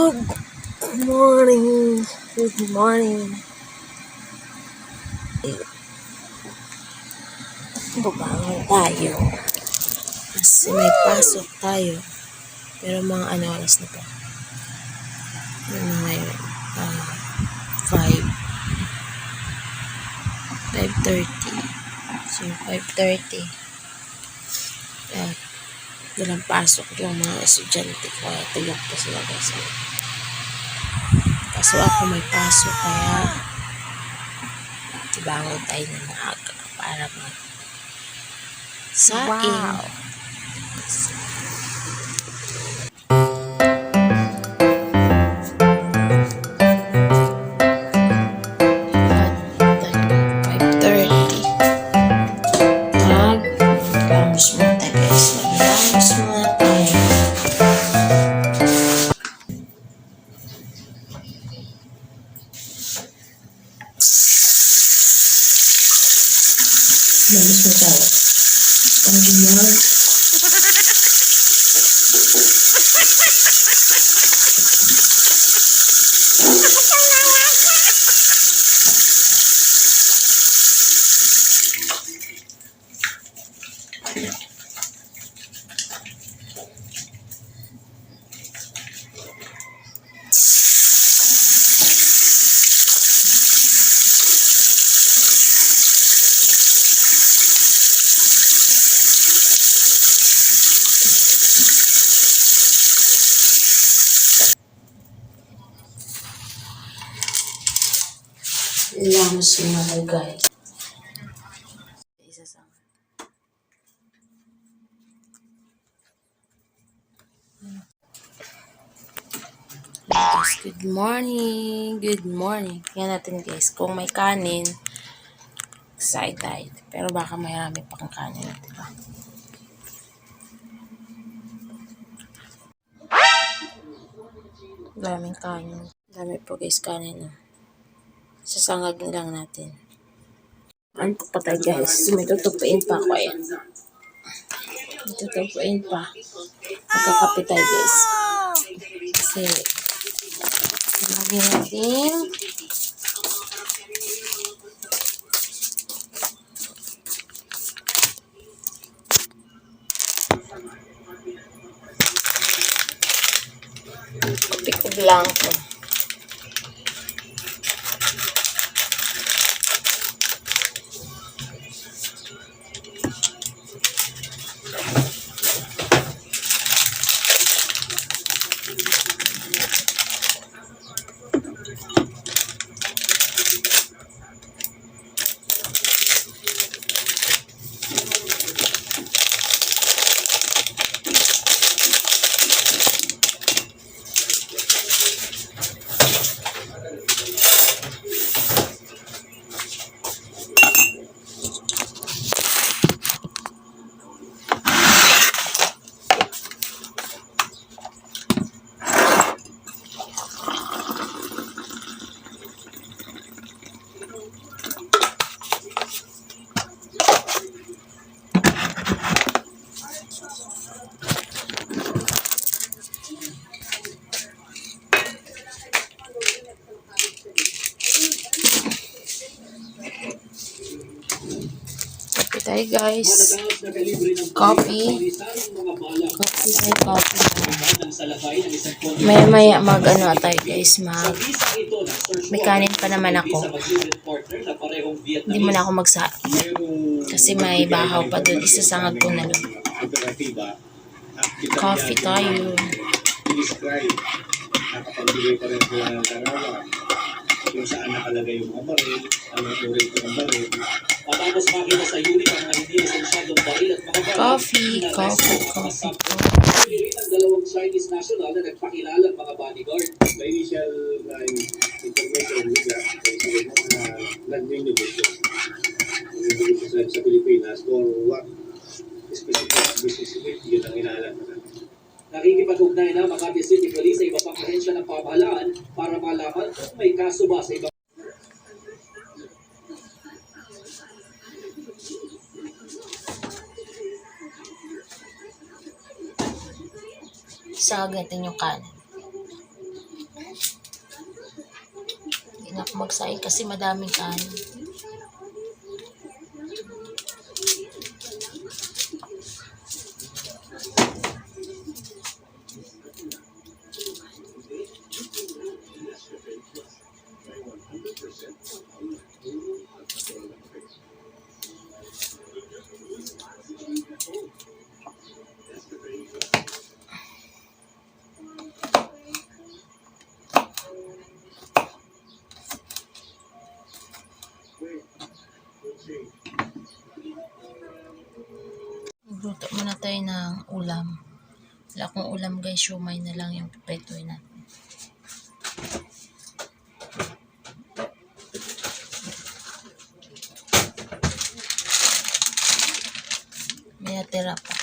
Good morning. Good morning. Bubangon tayo. Kasi may pasok tayo. Pero mga ano oras na po? Ano na ngayon? Ah, 5. 5.30. So, 5.30. At walang pasok yung mga estudyante. Kaya tulog pa sila kasi. Kaso ako may pasok kaya tibangon tayo ng maaga para mag saing. Wow. Понимаю. Tayo guys. Isa sa Guys, good morning. Good morning. Tingnan natin guys kung may kanin excited. Pero baka marami pang kanin, di ba? Daming kanin. Dami po guys kanin. Oh. Sasangag na lang natin. Ano tayo guys? May tutupuin pa ako ayan. May tutupuin pa. Magkakape tayo guys. Kasi lagyan natin kape ko blanco. Tayo guys. Coffee. Coffee tayo, coffee. Maya maya mag ano tayo guys, mag may pa naman ako. Hindi mo na ako magsa kasi may bahaw pa doon. Isasangag ko na lang. Coffee tayo. Nakapagbigay pa rin sila ng tarawa kung saan nakalagay yung mga baril, anong uri ito ng baril. Matapos makita sa unit ang mga hindi esensyadong baril at mga baril. Coffee, coffee, coffee, coffee. Pili rin ang dalawang Chinese national na nagpakilala ang mga bodyguard. The initial uh, information we got mga nag-negosyo. Nag-negosyo sa, sa Pilipinas for what specific business unit, yun ang inaalam na Nakikipag-ugnay na Makati City Police sa iba pang ahensya ng pamahalaan para malaman kung may kaso ba sa iba. Sagatin yung kanan. Hindi na kasi madaming kanan. Ng ulam. Wala akong ulam guys, shumay na lang yung pipetoy natin. May natira pa.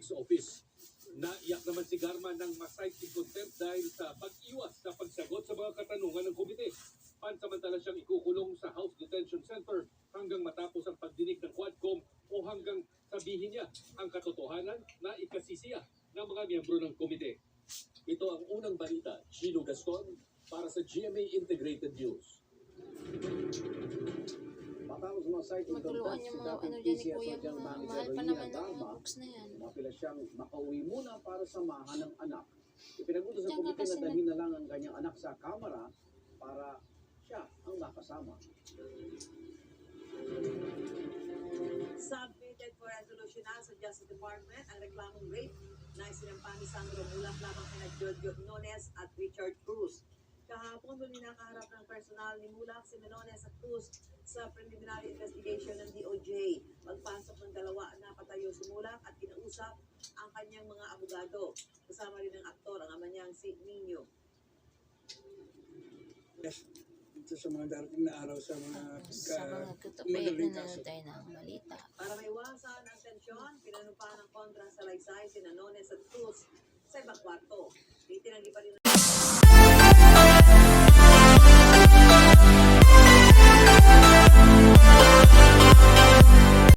Sweepstakes Office. Naiyak naman si Garma ng masayang contempt dahil sa pag-iwas sa pagsagot sa mga katanungan ng komite. Pansamantala siyang ikukulong sa House Detention Center hanggang matapos ang pagdinig ng Quadcom o hanggang sabihin niya ang katotohanan na ikasisiya ng mga miyembro ng komite. Ito ang unang balita, Gino Gaston, para sa GMA Integrated News. Matapos masay kung Matuluan yung mga ano dyan ni Kuya, mga mahal pa naman ang mga books na yan. Mapila siyang makauwi muna para samahan ng anak. Ipinagutos ng Diyan nga komite kasi na dalhin na lang ang kanyang anak sa kamera para siya ang makasama. Submitted for resolution na sa Justice Department ang reklamong rape na isinampa ni Sandro Mulak lamang kina Giorgio Nones at Richard Cruz. Kahapon muli nakaharap ng personal ni Mulak si Menones at Cruz sa preliminary investigation ng DOJ. Pagpasok ng dalawa, napatayo si Mulak at kinausap ang kanyang mga abogado. Kasama rin ng aktor, ang ama niyang si Nino. ito sa mga darating na araw sa mga Sa mga kaso. tayo ng balita. Para maiwasan ang tensyon, pinanupa ng kontra sa Laysay si Nones at Cruz sa ibang kwarto. Itinanggi pa rin